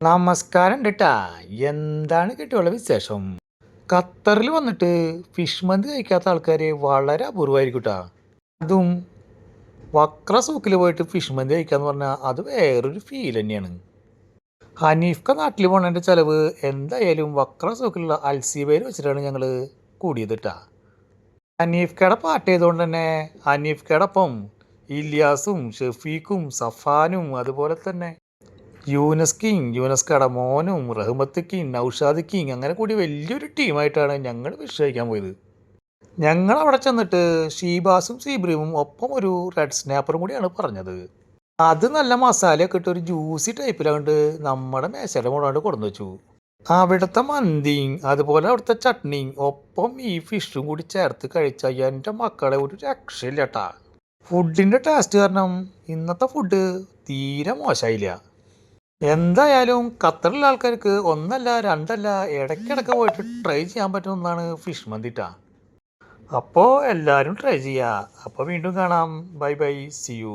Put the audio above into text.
നമസ്കാരം കേട്ടാ എന്താണ് കിട്ടിയുള്ള വിശേഷം? ഖത്തറിൽ വന്നിട്ട് ഫിഷ് മന്തി കഴിക്കാത്ത ആൾക്കാർ വളരെ അപൂർവമായിരിക്കും കേട്ടാ അതും വക്ര സൂക്കിൽ പോയിട്ട് ഫിഷ് മന്തി കഴിക്കാന്ന് പറഞ്ഞാൽ അത് വേറൊരു ഫീൽ തന്നെയാണ്. ഹനീഫ്ക നാട്ടിൽ പോണതിന്റെ ചിലവ് എന്തായാലും വക്ര സൂക്കിലുള്ള അൽസീബയിൽ വെച്ചിട്ടാണ് ഞങ്ങൾ കൂടിയത് കേട്ടാ ഹനീഫ്കയുടെ പാട്ട് ചെയ്തുകൊണ്ട് തന്നെ ഹനീഫ്കയുടെ ഒപ്പം ഇലിയാസും ഷെഫീഖും സഫാനും അതുപോലെ തന്നെ യൂനസ് കിങ് യൂനസ് കട മോനും റഹ്മത്ത് കിങ് നൗഷാദ് കിങ് അങ്ങനെ കൂടി വലിയൊരു ടീമായിട്ടാണ് ഞങ്ങൾ വിശ്വസിക്കാൻ പോയത്. ഞങ്ങൾ അവിടെ ചെന്നിട്ട് ഷീബാസും സീബ്രീമും ഒപ്പം ഒരു റെഡ് സ്നാപ്പറും കൂടിയാണ് പറഞ്ഞത്. അത് നല്ല മസാലയൊക്കെ ഇട്ട് ഒരു ജ്യൂസി ടൈപ്പിലാണ്ട് നമ്മുടെ മേശയുടെ മുടാണ്ട് കൊടുന്നു വെച്ചു. അവിടുത്തെ മന്തിയും അതുപോലെ അവിടുത്തെ ചട്നിയും ഒപ്പം ഈ ഫിഷും കൂടി ചേർത്ത് കഴിച്ചാൽ എന്റെ മക്കളെ ഒരു രക്ഷയില്ല ഫുഡിന്റെ ടേസ്റ്റ് കാരണം ഇന്നത്തെ ഫുഡ് തീരെ മോശമായില്ല എന്തായാലും ഖത്തറിലെ ആൾക്കാർക്ക് ഒന്നല്ല രണ്ടല്ല ഇടയ്ക്കിടയ്ക്ക് പോയിട്ട് ട്രൈ ചെയ്യാൻ പറ്റുന്ന ഒന്നാണ് ഫിഷ് മന്തിട്ട അപ്പോൾ എല്ലാവരും ട്രൈ ചെയ്യുക അപ്പോൾ വീണ്ടും കാണാം. Bye bye C U